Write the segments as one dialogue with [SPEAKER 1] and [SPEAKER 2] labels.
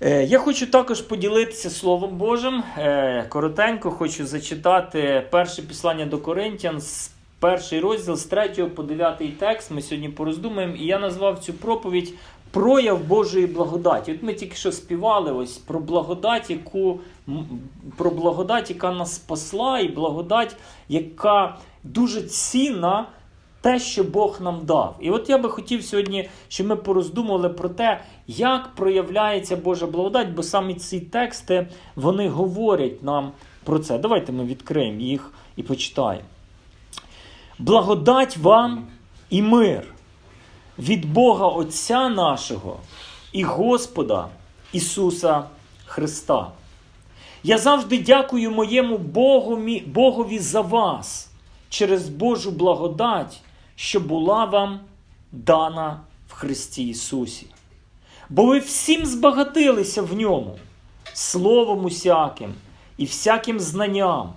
[SPEAKER 1] Е, Я хочу також поділитися Словом Божим. Е, Коротенько хочу зачитати перше післання до Коринтян, перший розділ з 3 по 9 текст. Ми сьогодні пороздумаємо. І я назвав цю проповідь Прояв Божої благодаті. От ми тільки що співали ось про благодать, яку про благодать, яка нас спасла, і благодать, яка дуже цінна те, що Бог нам дав. І от я би хотів сьогодні, щоб ми пороздумували про те, як проявляється Божа благодать, бо саме ці тексти вони говорять нам про це. Давайте ми відкриємо їх і почитаємо. Благодать вам і мир від Бога Отця нашого і Господа Ісуса Христа. Я завжди дякую моєму Богові, за вас через Божу благодать, що була вам дана в Христі Ісусі. Бо ви всім збагатилися в ньому, словом усяким і всяким знанням,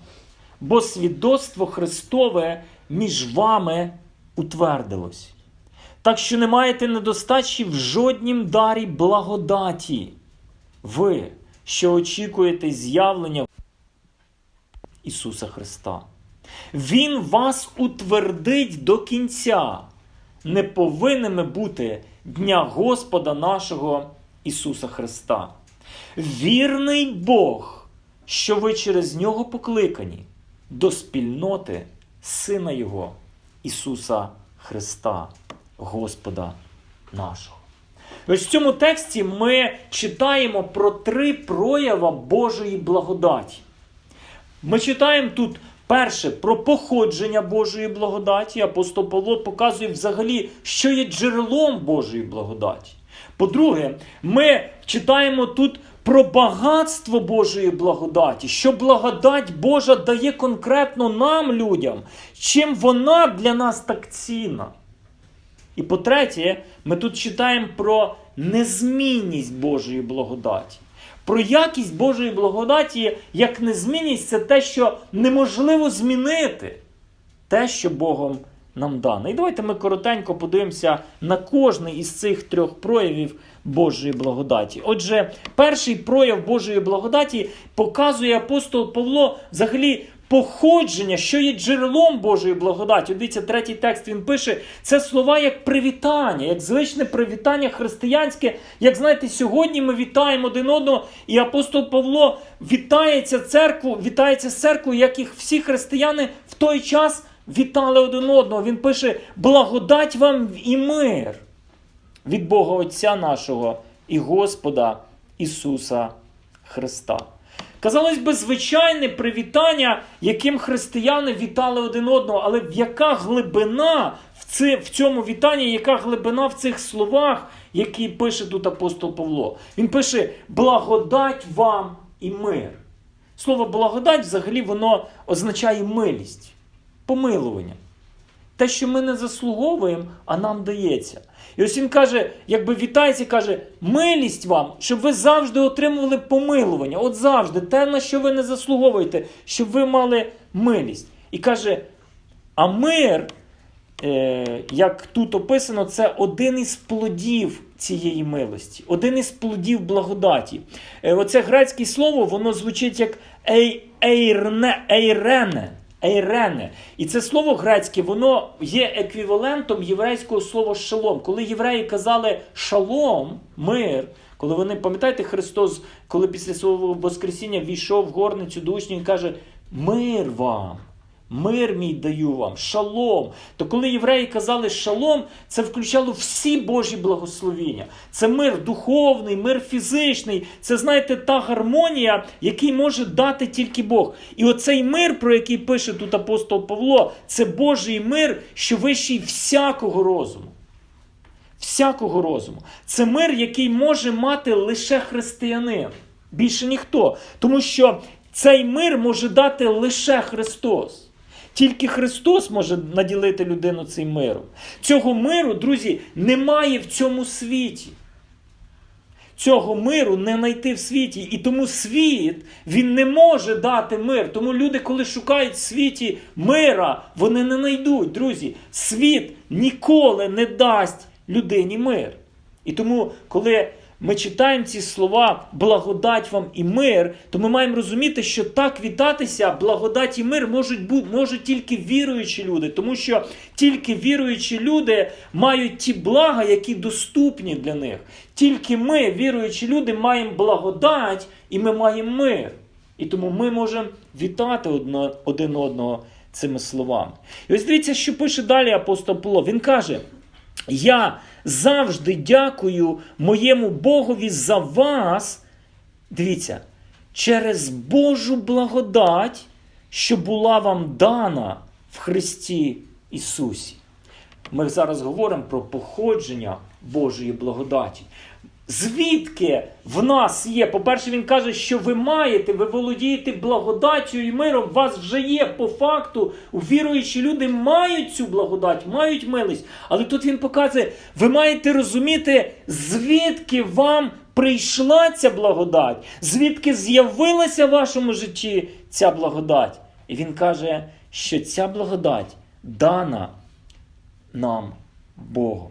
[SPEAKER 1] бо свідоцтво Христове між вами утвердилось. Так що не маєте недостачі в жоднім дарі благодаті. Ви, що очікуєте з'явлення Ісуса Христа. Він вас утвердить до кінця, не повинними бути Дня Господа нашого Ісуса Христа. Вірний Бог, що ви через нього покликані до спільноти Сина Його, Ісуса Христа, Господа нашого. Ось в цьому тексті ми читаємо про три проява Божої благодаті. Ми читаємо тут перше про походження Божої благодаті. Апостол Павло показує взагалі, що є джерелом Божої благодаті. По-друге, ми читаємо тут про багатство Божої благодаті, що благодать Божа дає конкретно нам, людям, чим вона для нас так цінна. І по-третє, ми тут читаємо про незмінність Божої благодаті. Про якість Божої благодаті, як незмінність, це те, що неможливо змінити. Те, що Богом нам дане. І давайте ми коротенько подивимося на кожний із цих трьох проявів Божої благодаті. Отже, перший прояв Божої благодаті показує апостол Павло взагалі походження, що є джерелом Божої благодаті. Дивіться, третій текст він пише: це слова як привітання, як звичне привітання християнське. Як знаєте, сьогодні ми вітаємо один одного, і апостол Павло вітається церкву, вітається з як їх всі християни в той час вітали один одного. Він пише: благодать вам і мир від Бога Отця нашого і Господа Ісуса Христа. Казалось би, звичайне привітання, яким християни вітали один одного, але яка глибина в, це, в цьому вітанні, яка глибина в цих словах, які пише тут апостол Павло? Він пише: благодать вам і мир. Слово благодать взагалі воно означає милість, помилування. Те, що ми не заслуговуємо, а нам дається. І ось він каже, якби вітається, каже, милість вам, щоб ви завжди отримували помилування. От завжди, те, на що ви не заслуговуєте, щоб ви мали милість. І каже, а мир, е, як тут описано, це один із плодів цієї милості, один із плодів благодаті. Е, оце грецьке слово, воно звучить як ей, ейрне, ейрене. Ейрене. І це слово грецьке, воно є еквівалентом єврейського слова шалом. Коли євреї казали шалом, мир, коли вони, пам'ятаєте, Христос, коли після свого Воскресіння війшов в горницю до учнів і каже: Мир вам! Мир мій даю вам, шалом. То коли євреї казали шалом, це включало всі Божі благословіння. Це мир духовний, мир фізичний. Це, знаєте, та гармонія, який може дати тільки Бог. І оцей мир, про який пише тут апостол Павло, це Божий мир, що вищий всякого розуму. Всякого розуму. Це мир, який може мати лише християнин. Більше ніхто. Тому що цей мир може дати лише Христос. Тільки Христос може наділити людину цим миром. Цього миру, друзі, немає в цьому світі. Цього миру не знайти в світі. І тому світ він не може дати мир. Тому люди, коли шукають в світі мира, вони не знайдуть. Друзі, світ ніколи не дасть людині мир. І тому, коли ми читаємо ці слова благодать вам і мир, то ми маємо розуміти, що так вітатися, благодать і мир можуть бути можуть тільки віруючі люди, тому що тільки віруючі люди мають ті блага, які доступні для них. Тільки ми, віруючі люди, маємо благодать і ми маємо мир. І тому ми можемо вітати одно, один одного цими словами. І ось дивіться, що пише далі апостол Павло. Він каже: Я завжди дякую моєму Богові за вас. Дивіться, через Божу благодать, що була вам дана в Христі Ісусі. Ми зараз говоримо про походження Божої благодаті. Звідки в нас є? По-перше, він каже, що ви маєте, ви володієте благодаттю і миром. У вас вже є по факту. Віруючі люди мають цю благодать, мають милість. Але тут він показує, ви маєте розуміти, звідки вам прийшла ця благодать, звідки з'явилася в вашому житті ця благодать. І він каже, що ця благодать дана нам Богом.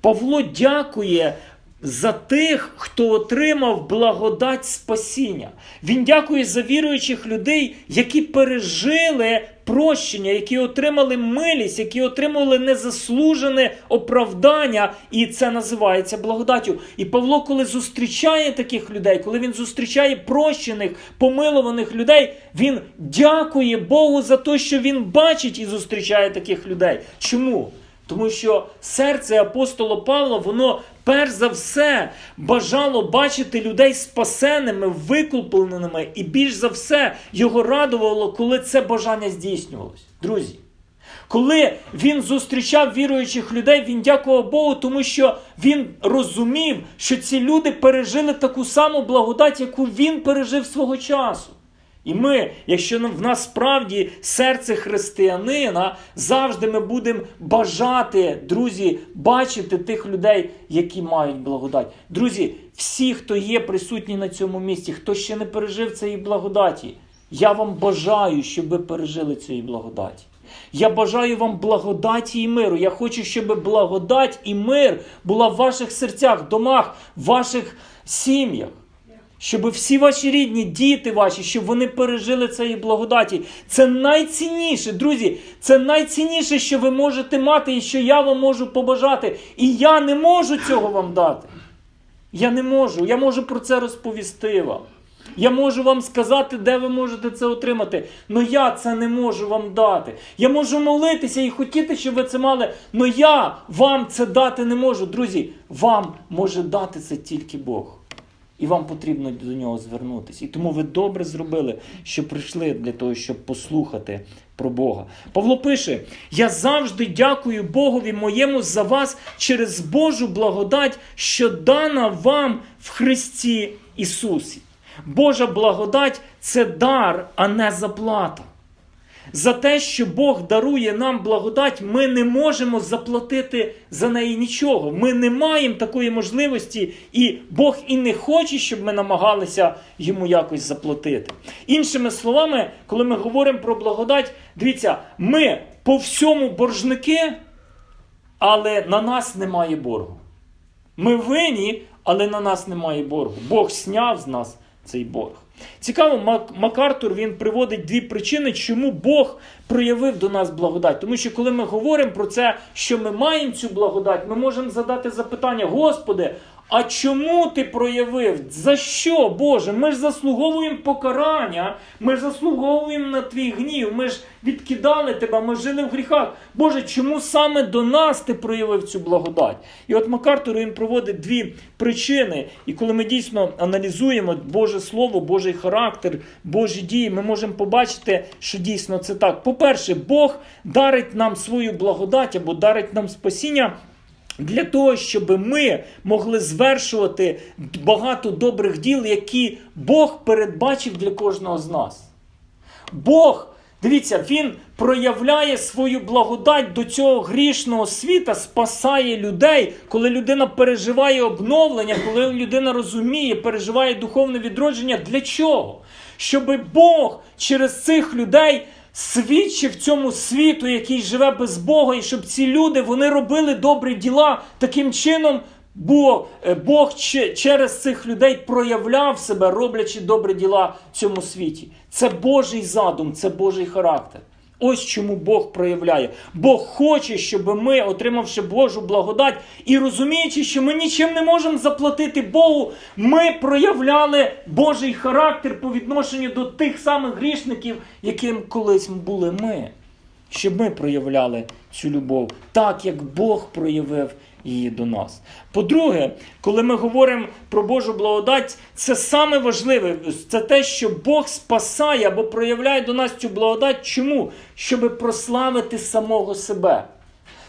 [SPEAKER 1] Павло дякує за тих, хто отримав благодать спасіння. Він дякує за віруючих людей, які пережили прощення, які отримали милість, які отримали незаслужене оправдання, і це називається благодаттю. І Павло, коли зустрічає таких людей, коли він зустрічає прощених, помилованих людей, він дякує Богу за те, що він бачить і зустрічає таких людей. Чому? Тому що серце апостола Павла, воно перш за все бажало бачити людей спасеними, викупленими, і більш за все його радувало, коли це бажання здійснювалось. Друзі, коли він зустрічав віруючих людей, він дякував Богу, тому що він розумів, що ці люди пережили таку саму благодать, яку він пережив свого часу. І ми, якщо в нас справді серце християнина, завжди ми будемо бажати, друзі, бачити тих людей, які мають благодать. Друзі, всі, хто є присутні на цьому місці, хто ще не пережив цієї благодаті, я вам бажаю, щоб ви пережили цієї благодаті. Я бажаю вам благодаті і миру. Я хочу, щоб благодать і мир була в ваших серцях, домах, в ваших сім'ях. Щоб всі ваші рідні, діти ваші, щоб вони пережили цієї благодаті. Це найцінніше, друзі. Це найцінніше, що ви можете мати, і що я вам можу побажати. І я не можу цього вам дати. Я не можу. Я можу про це розповісти вам. Я можу вам сказати, де ви можете це отримати. але я це не можу вам дати. Я можу молитися і хотіти, щоб ви це мали. але я вам це дати не можу. Друзі, вам може дати це тільки Бог. І вам потрібно до нього звернутися. І тому ви добре зробили, що прийшли для того, щоб послухати про Бога. Павло пише: Я завжди дякую Богові моєму за вас через Божу благодать, що дана вам в Христі Ісусі. Божа благодать це дар, а не заплата. За те, що Бог дарує нам благодать, ми не можемо заплатити за неї нічого. Ми не маємо такої можливості, і Бог і не хоче, щоб ми намагалися йому якось заплатити. Іншими словами, коли ми говоримо про благодать, дивіться, ми по всьому боржники, але на нас немає боргу. Ми винні, але на нас немає боргу. Бог сняв з нас цей борг. Цікаво, Мак Макартур він приводить дві причини, чому Бог проявив до нас благодать. Тому що коли ми говоримо про це, що ми маємо цю благодать, ми можемо задати запитання: Господи, а чому ти проявив? За що, Боже? Ми ж заслуговуємо покарання, ми ж заслуговуємо на твій гнів, ми ж відкидали тебе, ми жили в гріхах. Боже, чому саме до нас ти проявив цю благодать? І от Макартур він проводить дві причини. І коли ми дійсно аналізуємо Боже Слово, Божий характер, Божі дії, ми можемо побачити, що дійсно це так. По-перше, Бог дарить нам свою благодать або дарить нам спасіння. Для того, щоб ми могли звершувати багато добрих діл, які Бог передбачив для кожного з нас. Бог, дивіться, Він проявляє свою благодать до цього грішного світа, спасає людей, коли людина переживає обновлення, коли людина розуміє, переживає духовне відродження. Для чого? Щоб Бог через цих людей свідчив цьому світу, який живе без Бога, і щоб ці люди вони робили добрі діла. Таким чином, Бо е, Бог че- через цих людей проявляв себе, роблячи добрі діла в цьому світі. Це Божий задум, це Божий характер. Ось чому Бог проявляє. Бог хоче, щоб ми, отримавши Божу благодать і розуміючи, що ми нічим не можемо заплатити Богу, ми проявляли Божий характер по відношенню до тих самих грішників, яким колись були ми. Щоб ми проявляли цю любов так, як Бог проявив її до нас. По-друге, коли ми говоримо про Божу благодать, це саме важливе це те, що Бог спасає або проявляє до нас цю благодать. Чому? Щоб прославити самого себе.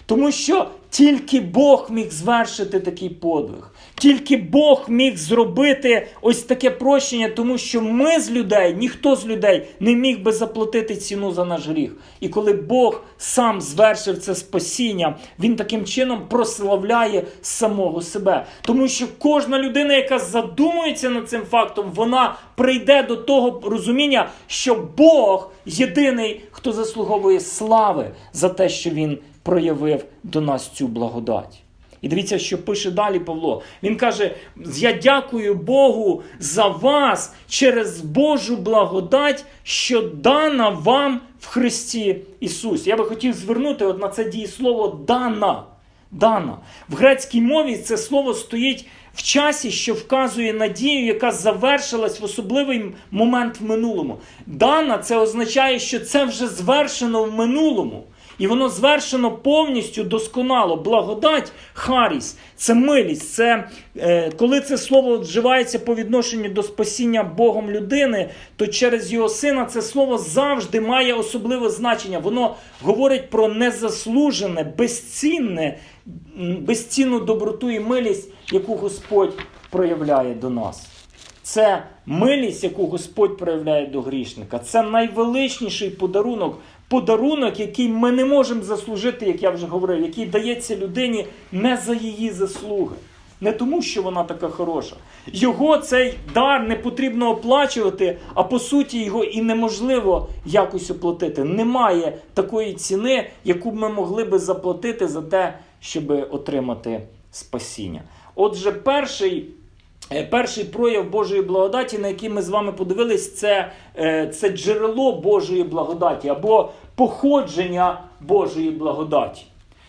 [SPEAKER 1] Тому що тільки Бог міг звершити такий подвиг. Тільки Бог міг зробити ось таке прощення, тому що ми з людей, ніхто з людей не міг би заплатити ціну за наш гріх. І коли Бог сам звершив це спасіння, він таким чином прославляє самого себе. Тому що кожна людина, яка задумується над цим фактом, вона прийде до того розуміння, що Бог єдиний, хто заслуговує слави за те, що він проявив до нас цю благодать. І дивіться, що пише далі Павло. Він каже: Я дякую Богу за вас через Божу благодать, що дана вам в Христі Ісусі. Я би хотів звернути от на це дієслово дана. Дана. В грецькій мові це слово стоїть в часі, що вказує на дію, яка завершилась в особливий момент в минулому. Дана це означає, що це вже звершено в минулому. І воно звершено повністю досконало. Благодать, харіс, це милість. Це е, коли це слово вживається по відношенню до спасіння Богом людини, то через його сина це слово завжди має особливе значення. Воно говорить про незаслужене, безцінне, безцінну доброту і милість, яку Господь проявляє до нас. Це милість, яку Господь проявляє до грішника. Це найвеличніший подарунок, подарунок, який ми не можемо заслужити, як я вже говорив, який дається людині не за її заслуги. Не тому, що вона така хороша. Його цей дар не потрібно оплачувати, а по суті його і неможливо якось оплатити. Немає такої ціни, яку б ми могли би заплатити за те, щоб отримати спасіння. Отже, перший. Е, Перший прояв Божої благодаті, на який ми з вами подивились, це, е, це джерело Божої благодаті або походження Божої благодаті.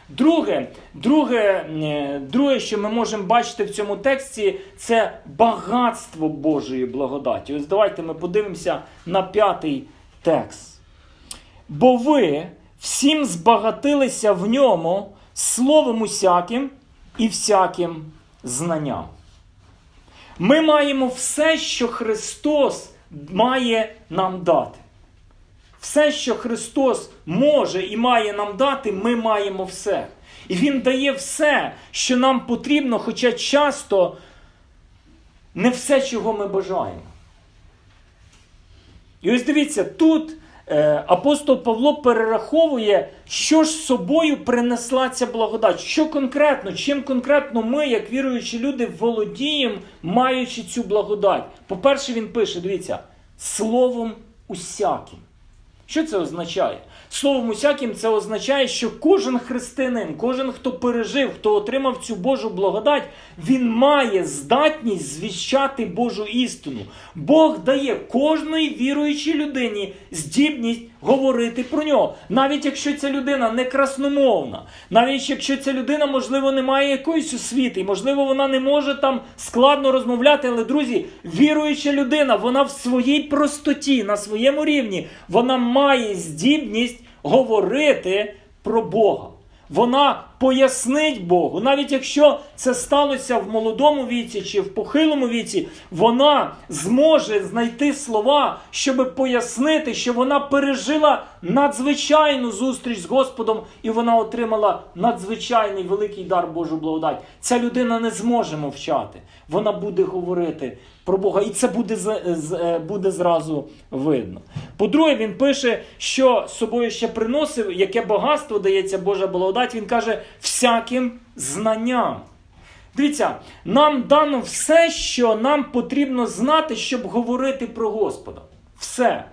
[SPEAKER 1] Друге, друге, е, друге, що ми можемо бачити в цьому тексті, це багатство Божої благодаті. Ось давайте ми подивимося на п'ятий текст. Бо ви всім збагатилися в ньому словом усяким і всяким знанням. Ми маємо все, що Христос має нам дати. Все, що Христос може і має нам дати, ми маємо все. І Він дає все, що нам потрібно, хоча часто не все, чого ми бажаємо. І ось дивіться, тут апостол Павло перераховує, що ж з собою принесла ця благодать. Що конкретно, чим конкретно ми, як віруючі люди, володіємо, маючи цю благодать. По-перше, він пише: дивіться, словом усяким. Що це означає? Словом усяким, це означає, що кожен християнин, кожен, хто пережив, хто отримав цю Божу благодать, він має здатність звіщати Божу істину. Бог дає кожної віруючій людині здібність говорити про нього. Навіть якщо ця людина не красномовна, навіть якщо ця людина, можливо, не має якоїсь освіти, можливо, вона не може там складно розмовляти, але, друзі, віруюча людина, вона в своїй простоті, на своєму рівні, вона має здібність говорити про Бога. Вона пояснить Богу, навіть якщо це сталося в молодому віці чи в похилому віці, вона зможе знайти слова, щоб пояснити, що вона пережила надзвичайну зустріч з Господом, і вона отримала надзвичайний великий дар Божу благодать. Ця людина не зможе мовчати. Вона буде говорити про Бога, і це буде, е, буде зразу видно. По-друге, він пише, що собою ще приносив, яке багатство дається Божа благодать. Він каже, всяким знанням. Дивіться, нам дано все, що нам потрібно знати, щоб говорити про Господа. Все.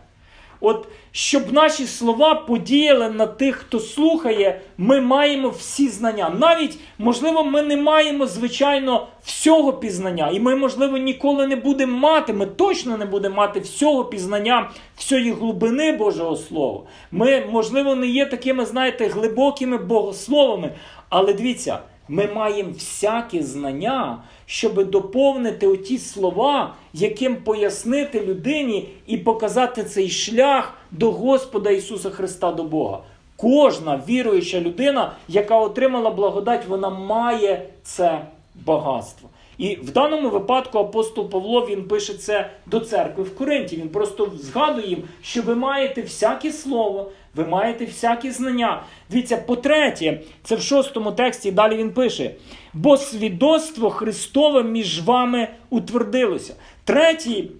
[SPEAKER 1] От щоб наші слова подіяли на тих, хто слухає, ми маємо всі знання. Навіть, можливо, ми не маємо, звичайно, всього пізнання. І ми, можливо, ніколи не будемо мати, ми точно не будемо мати всього пізнання, всієї глибини Божого Слова. Ми, можливо, не є такими, знаєте, глибокими богословами. Але дивіться, ми маємо всякі знання, щоб доповнити оті слова, яким пояснити людині і показати цей шлях до Господа Ісуса Христа до Бога. Кожна віруюча людина, яка отримала благодать, вона має це багатство. І в даному випадку апостол Павло він пише це до церкви в Коринті. Він просто згадує їм, що ви маєте всяке слово, ви маєте всякі знання. Дивіться, по-третє, це в шостому тексті, далі він пише: бо свідоцтво Христове між вами утвердилося. Третій.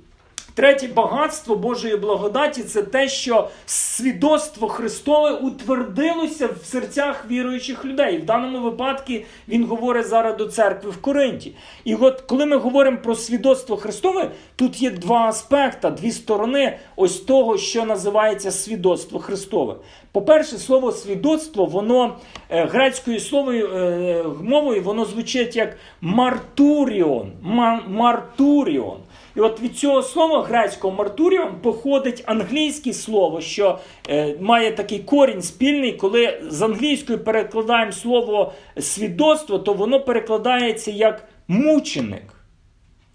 [SPEAKER 1] Третє багатство Божої благодаті це те, що свідоцтво Христове утвердилося в серцях віруючих людей. В даному випадку він говорить зараз до церкви в Коринті. І от коли ми говоримо про свідоцтво Христове, тут є два аспекти, дві сторони ось того, що називається свідоцтво Христове. По-перше, слово свідоцтво, воно е, грецькою словою е, мовою воно звучить як мартуріон. Мартуріон. І от від цього слова грецького мартуріон походить англійське слово, що е, має такий корінь спільний. Коли з англійської перекладаємо слово свідоцтво, то воно перекладається як мученик.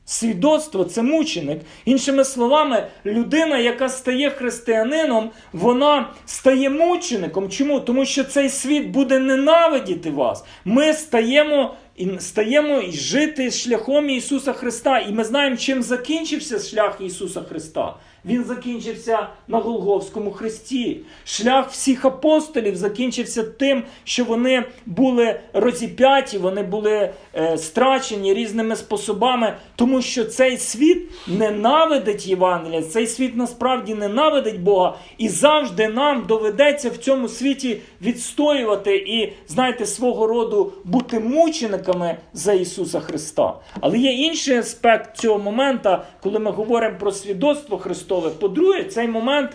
[SPEAKER 1] Свідоцтво це мученик. Іншими словами, людина, яка стає християнином, вона стає мучеником. Чому? Тому що цей світ буде ненавидіти вас. Ми стаємо і стаємо жити шляхом Ісуса Христа. І ми знаємо, чим закінчився шлях Ісуса Христа. Він закінчився на Голговському хресті. Шлях всіх апостолів закінчився тим, що вони були розіп'яті, вони були е, страчені різними способами, тому що цей світ ненавидить Євангелія, цей світ насправді ненавидить Бога, і завжди нам доведеться в цьому світі відстоювати і, знаєте, свого роду бути мучениками за Ісуса Христа. Але є інший аспект цього моменту, коли ми говоримо про свідоцтво Христове. По-друге, цей момент.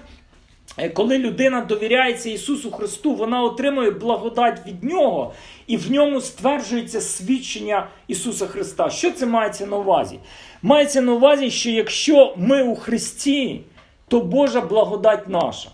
[SPEAKER 1] Е, Коли людина довіряється Ісусу Христу, вона отримує благодать від Нього, і в ньому стверджується свідчення Ісуса Христа. Що це мається на увазі? Мається на увазі, що якщо ми у Христі, то Божа благодать наша.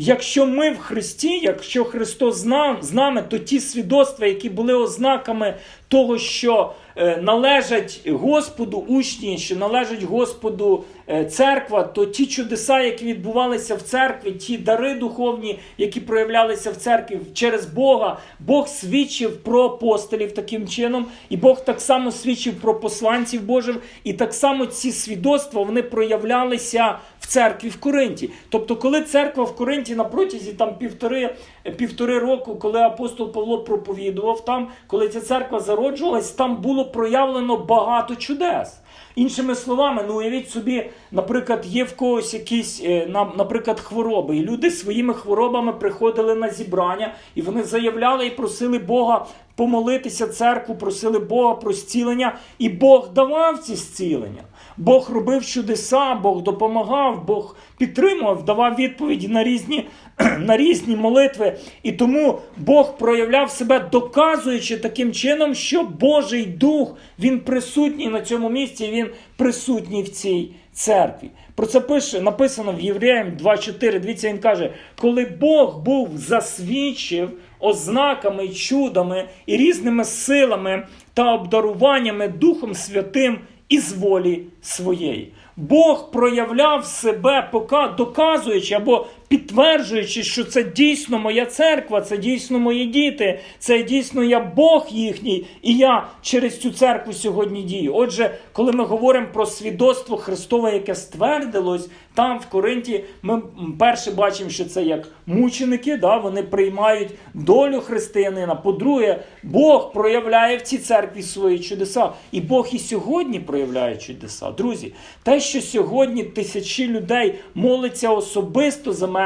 [SPEAKER 1] Якщо ми в Христі, якщо Христос з нами, то ті свідоцтва, які були ознаками того, що е, належать Господу учні, що належать Господу е, церква, то ті чудеса, які відбувалися в церкві, ті дари духовні, які проявлялися в церкві через Бога, Бог свідчив про апостолів таким чином, і Бог так само свідчив про посланців Божих, і так само ці свідоцтва вони проявлялися церкві в Коринті. Тобто, коли церква в Коринті на протязі там півтори, півтори року, коли апостол Павло проповідував там, коли ця церква зароджувалась, там було проявлено багато чудес. Іншими словами, ну уявіть собі, наприклад, є в когось якісь, е, наприклад, хвороби, і люди своїми хворобами приходили на зібрання, і вони заявляли і просили Бога помолитися церкву, просили Бога про зцілення, і Бог давав ці зцілення. Бог робив чудеса, Бог допомагав, Бог підтримував, давав відповіді на різні, на різні молитви. І тому Бог проявляв себе, доказуючи таким чином, що Божий Дух він присутній на цьому місці, він присутній в цій церкві. Про це пише написано в Євреям 2.4. Дивіться, він каже: коли Бог був засвідчив ознаками, чудами і різними силами та обдаруваннями Духом Святим із волі своєї. Бог проявляв себе, пока доказуючи або підтверджуючи, що це дійсно моя церква, це дійсно мої діти, це дійсно я Бог їхній, і я через цю церкву сьогодні дію. Отже, коли ми говоримо про свідоцтво Христове, яке ствердилось, там в Коринті ми перше бачимо, що це як мученики, да, вони приймають долю християнина. По-друге, Бог проявляє в цій церкві свої чудеса. І Бог і сьогодні проявляє чудеса. Друзі, те, що сьогодні тисячі людей моляться особисто за мене,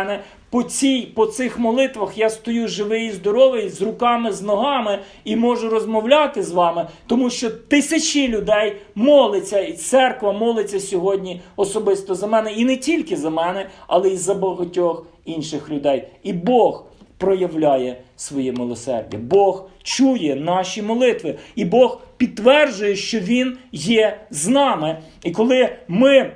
[SPEAKER 1] по, цій, по цих молитвах я стою живий і здоровий, з руками, з ногами і можу розмовляти з вами, тому що тисячі людей моляться, і церква молиться сьогодні особисто за мене, і не тільки за мене, але й за багатьох інших людей. І Бог проявляє своє милосердя. Бог чує наші молитви, і Бог підтверджує, що Він є з нами. І коли ми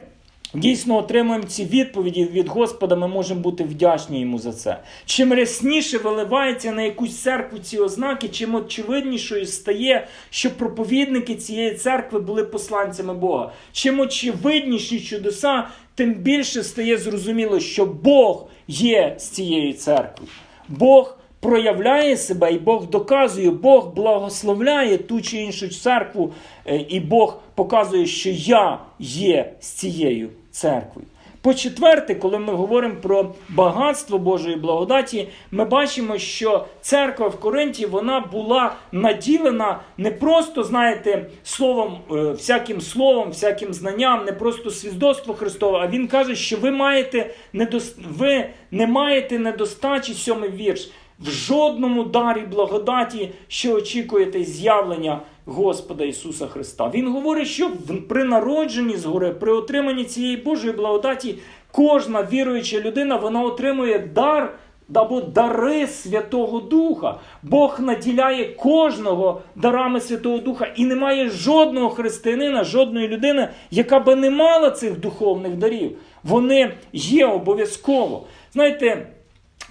[SPEAKER 1] дійсно отримуємо ці відповіді від Господа, ми можемо бути вдячні йому за це. Чим рясніше виливається на якусь церкву ці ознаки, чим очевиднішою стає, що проповідники цієї церкви були посланцями Бога. Чим очевидніші чудеса, тим більше стає зрозуміло, що Бог є з цією церквою. Бог проявляє себе, і Бог доказує, Бог благословляє ту чи іншу церкву, е, і Бог показує, що я є з цією церквою. По-четверте, коли ми говоримо про багатство Божої благодаті, ми бачимо, що церква в Коринті вона була наділена не просто, знаєте, словом, е, всяким словом, всяким знанням, не просто свідоцтво Христове, а він каже, що ви маєте недос... ви не маєте недостачі сьомий вірш в жодному дарі благодаті, що очікуєте з'явлення Господа Ісуса Христа. Він говорить, що при народженні згори, при отриманні цієї Божої благодаті, кожна віруюча людина вона отримує дар. Або дари Святого Духа. Бог наділяє кожного дарами Святого Духа, і немає жодного християнина, жодної людини, яка би не мала цих духовних дарів. Вони є обов'язково. Знаєте,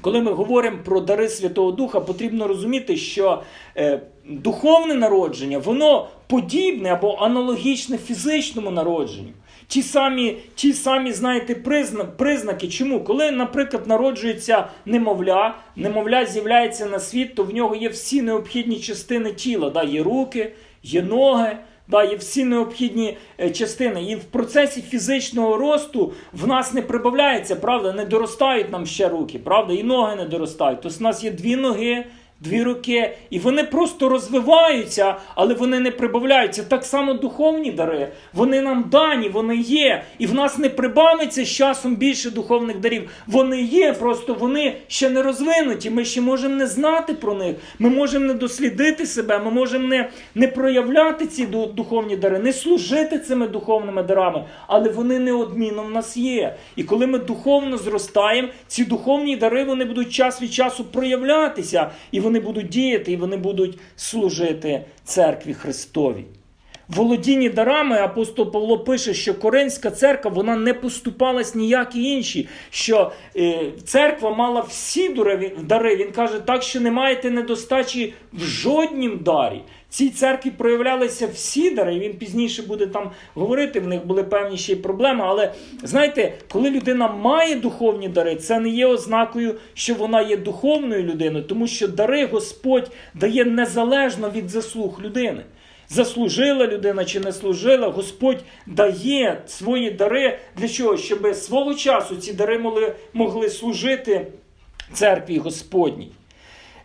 [SPEAKER 1] коли ми говоримо про дари Святого Духа, потрібно розуміти, що е, духовне народження, воно подібне або аналогічне фізичному народженню. Ті самі, ті самі знаєте, призна, признаки. Чому? Коли, наприклад, народжується немовля, немовля з'являється на світ, то в нього є всі необхідні частини тіла. Да? Є руки, є ноги, да? є всі необхідні е, частини. І в процесі фізичного росту в нас не прибавляється, правда, не доростають нам ще руки, правда, і ноги не доростають. Тобто в нас є дві ноги. Дві руки, і вони просто розвиваються, але вони не прибавляються. Так само духовні дари. Вони нам дані, вони є. І в нас не прибавиться з часом більше духовних дарів. Вони є, просто вони ще не розвинуті. Ми ще можемо не знати про них. Ми можемо не дослідити себе, ми можемо не, не проявляти ці духовні дари, не служити цими духовними дарами, але вони неодмінно в нас є. І коли ми духовно зростаємо, ці духовні дари вони будуть час від часу проявлятися, і вони будуть діяти, і вони будуть служити церкві Христовій. Володінні дарами апостол Павло пише, що Коринська церква вона не поступалась ніякі інші, що е, церква мала всі дари. Він каже, так що не маєте недостачі в жоднім дарі. Цій церкві проявлялися всі дари. і Він пізніше буде там говорити. В них були певні ще й проблеми. Але знаєте, коли людина має духовні дари, це не є ознакою, що вона є духовною людиною, тому що дари Господь дає незалежно від заслуг людини. Заслужила людина чи не служила, Господь дає свої дари для чого? Щоб свого часу ці дари могли, могли служити церкві Господній.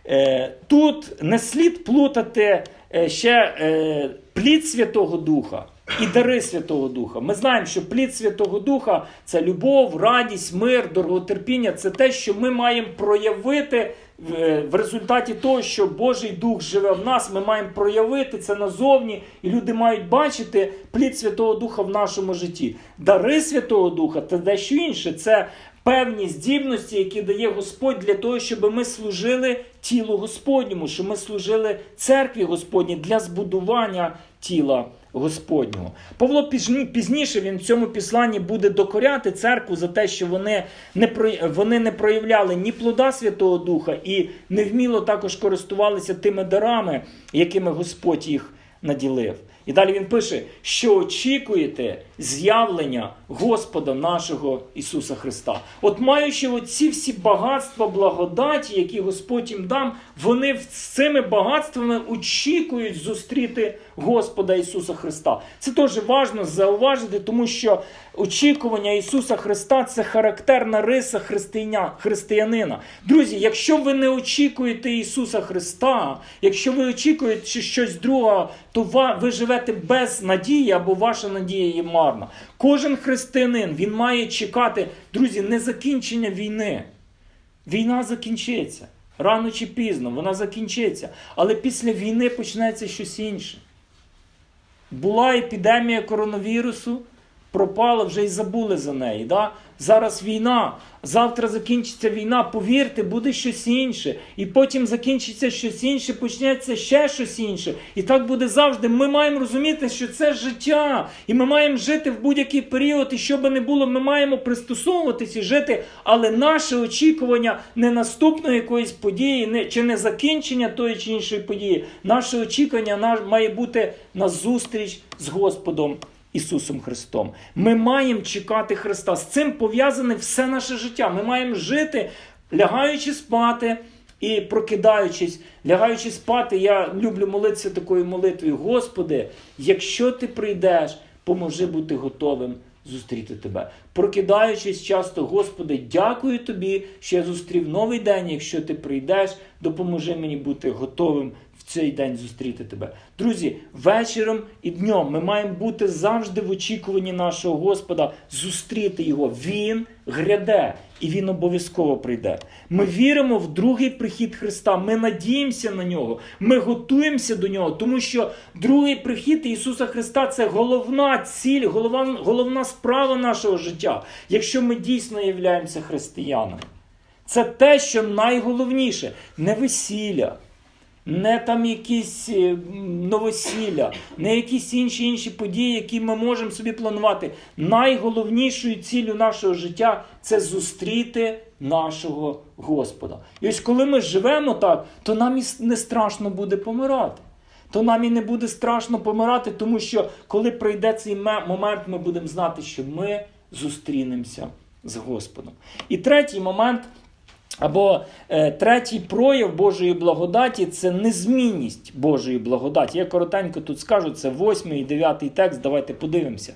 [SPEAKER 1] Е, Тут не слід плутати е, ще е, плід Святого Духа і дари Святого Духа. Ми знаємо, що плід Святого Духа це любов, радість, мир, довготерпіння. Це те, що ми маємо проявити в- в результаті того, що Божий Дух живе в нас. Ми маємо проявити це назовні, і люди мають бачити плід Святого Духа в нашому житті. Дари Святого Духа це дещо інше. Це певні здібності, які дає Господь для того, щоб ми служили тілу Господньому, щоб ми служили церкві Господній для збудування тіла Господнього. Павло пізні- пізніше він в цьому післанні буде докоряти церкву за те, що вони не вони не проявляли ні плода Святого Духа і невміло також користувалися тими дарами, якими Господь їх наділив. І далі він пише, що очікуєте з'явлення Господа нашого Ісуса Христа. От маючи оці всі багатства благодаті, які Господь їм дам, вони з цими багатствами очікують зустріти Господа Ісуса Христа. Це теж важливо зауважити, тому що очікування Ісуса Христа це характерна риса християня, християнина. Друзі, якщо ви не очікуєте Ісуса Христа, якщо ви очікуєте щось другого, то ви живете без надії або ваша надія є марна. Кожен християнин він має чекати, друзі, не закінчення війни. Війна закінчиться. Рано чи пізно вона закінчиться. Але після війни почнеться щось інше. Була епідемія коронавірусу, пропала, вже й забули за неї. Да? Зараз війна, завтра закінчиться війна, повірте, буде щось інше. І потім закінчиться щось інше, почнеться ще щось інше. І так буде завжди. Ми маємо розуміти, що це життя. І ми маємо жити в будь-який період, і що би не було, ми маємо пристосовуватися і жити. Але наше очікування не наступної якоїсь події, не, чи не закінчення тої чи іншої події. Наше очікування має бути на зустріч з Господом. Ісусом Христом. Ми маємо чекати Христа. З цим пов'язане все наше життя. Ми маємо жити, лягаючи спати і прокидаючись, лягаючи спати. Я люблю молитися такою молитвою. Господи, якщо ти прийдеш, поможи бути готовим зустріти тебе. Прокидаючись часто, Господи, дякую тобі, що я зустрів новий день. Якщо ти прийдеш, допоможи мені бути готовим цей день зустріти тебе. Друзі, вечором і днем ми маємо бути завжди в очікуванні нашого Господа, зустріти його. Він гряде, і він обов'язково прийде. Ми віримо в другий прихід Христа. Ми надіємося на нього. Ми готуємося до нього, тому що другий прихід Ісуса Христа це головна ціль, головна, головна справа нашого життя, якщо ми дійсно являємося християнами. Це те, що найголовніше, не весілля, не там якісь е, новосілля, не якісь інші інші події, які ми можемо собі планувати. Найголовнішою ціллю нашого життя це зустріти нашого Господа. І ось коли ми живемо так, то нам і не страшно буде помирати. То нам і не буде страшно помирати, тому що коли прийде цей момент, ми будемо знати, що ми зустрінемося з Господом. І третій момент. Або е, третій прояв Божої благодаті це незмінність Божої благодаті. Я коротенько тут скажу, це восьмий і дев'ятий текст. Давайте подивимося.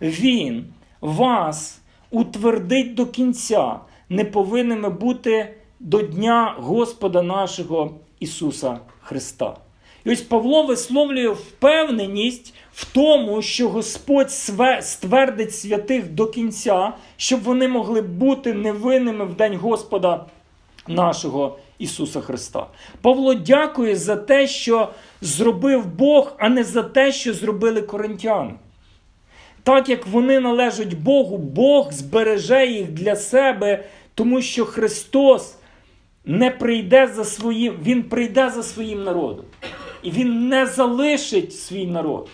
[SPEAKER 1] Він вас утвердить до кінця, не повинними бути до Дня Господа нашого Ісуса Христа. І ось Павло висловлює впевненість в тому, що Господь ствердить святих до кінця, щоб вони могли бути невинними в день Господа нашого Ісуса Христа. Павло дякує за те, що зробив Бог, а не за те, що зробили коринтяни. Так як вони належать Богу, Бог збереже їх для себе, тому що Христос не прийде за своїм, Він прийде за своїм народом. І Він не залишить свій народ.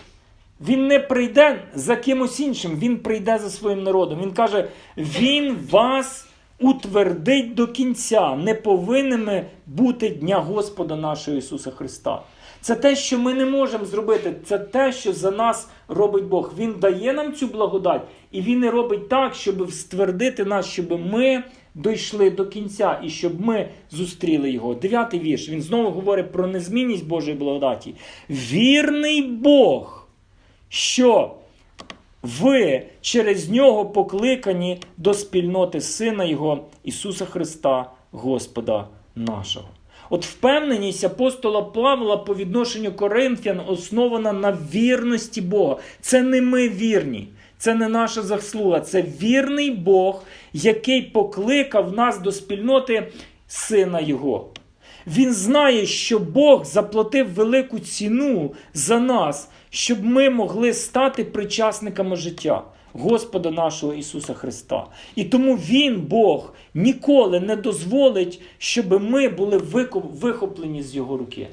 [SPEAKER 1] Він не прийде за кимось іншим, він прийде за своїм народом. Він каже: Він вас утвердить до кінця, не повинними бути Дня Господа нашого Ісуса Христа. Це те, що ми не можемо зробити, це те, що за нас робить Бог. Він дає нам цю благодать, і Він і робить так, щоб ствердити нас, щоб ми дійшли до кінця і щоб ми зустріли його. Дев'ятий вірш. Він знову говорить про незмінність Божої благодаті. Вірний Бог, що ви через нього покликані до спільноти Сина Його Ісуса Христа, Господа нашого. От впевненість апостола Павла по відношенню Коринфян основана на вірності Бога. Це не ми вірні, це не наша заслуга, це вірний Бог, який покликав нас до спільноти Сина Його. Він знає, що Бог заплатив велику ціну за нас, щоб ми могли стати причасниками життя Господа нашого Ісуса Христа. І тому Він, Бог, ніколи не дозволить, щоб ми були вихоплені з Його руки.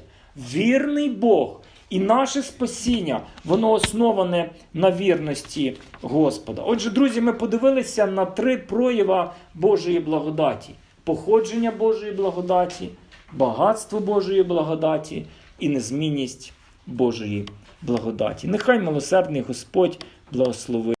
[SPEAKER 1] Вірний Бог. І наше спасіння, воно основане на вірності Господа. Отже, друзі, ми подивилися на три проява Божої благодаті: походження Божої благодаті, багатство Божої благодаті і незмінність Божої благодаті. Нехай милосердний Господь благословить.